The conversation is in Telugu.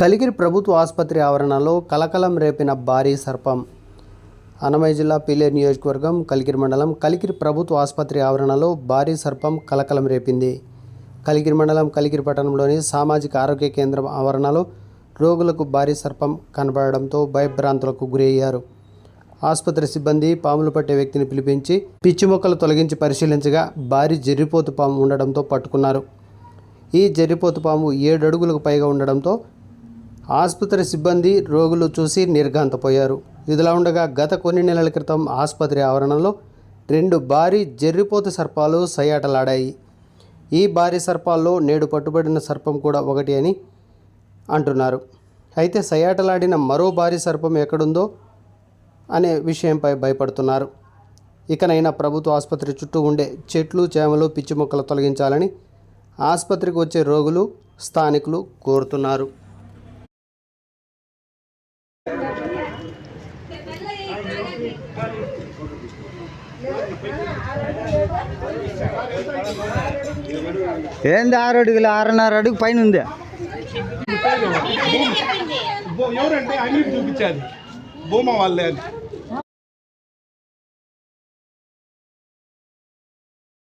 కలిగిరి ప్రభుత్వ ఆసుపత్రి ఆవరణలో కలకలం రేపిన భారీ సర్పం. అనమయ జిల్లా పిలేరు నియోజకవర్గం కలిగిరి మండలం కలిగిరి ప్రభుత్వ ఆసుపత్రి ఆవరణలో భారీ సర్పం కలకలం రేపింది. కలిగిరి మండలం కలిగిరి పట్టణంలోని సామాజిక ఆరోగ్య కేంద్రం ఆవరణలో రోగులకు భారీ సర్పం కనబడడంతో భయభ్రాంతులకు గురయ్యారు. ఆసుపత్రి సిబ్బంది పాములు పట్టే వ్యక్తిని పిలిపించి పిచ్చి మొక్కలు తొలగించి పరిశీలించగా భారీ జర్రిపోతు పాము ఉండడంతో పట్టుకున్నారు. ఈ జర్రిపోతు పాము ఏడు అడుగులకు పైగా ఉండడంతో ఆసుపత్రి సిబ్బంది రోగులు చూసి నిర్ఘాంతపోయారు. ఇదిలా ఉండగా గత కొన్ని నెలల క్రితం ఆసుపత్రి ఆవరణలో రెండు భారీ జర్రిపోతు సర్పాలు సయ్యాటలాడాయి. ఈ భారీ సర్పాల్లో నేడు పట్టుబడిన సర్పం కూడా ఒకటి అని అంటున్నారు. అయితే సయ్యాటలాడిన మరో భారీ సర్పం ఎక్కడుందో అనే విషయంపై భయపడుతున్నారు. ఇకనైనా ప్రభుత్వ ఆసుపత్రి చుట్టూ ఉండే చెట్లు చేమలు పిచ్చి మొక్కలు తొలగించాలని ఆసుపత్రికి వచ్చే రోగులు స్థానికులు కోరుతున్నారు. ఏంది ఆరు అడుగులు ఆరున్నర అడుగు పైన ఉంది బో- ఎవరంటే అన్ని చూపించాలి భూమా వాళ్ళే అని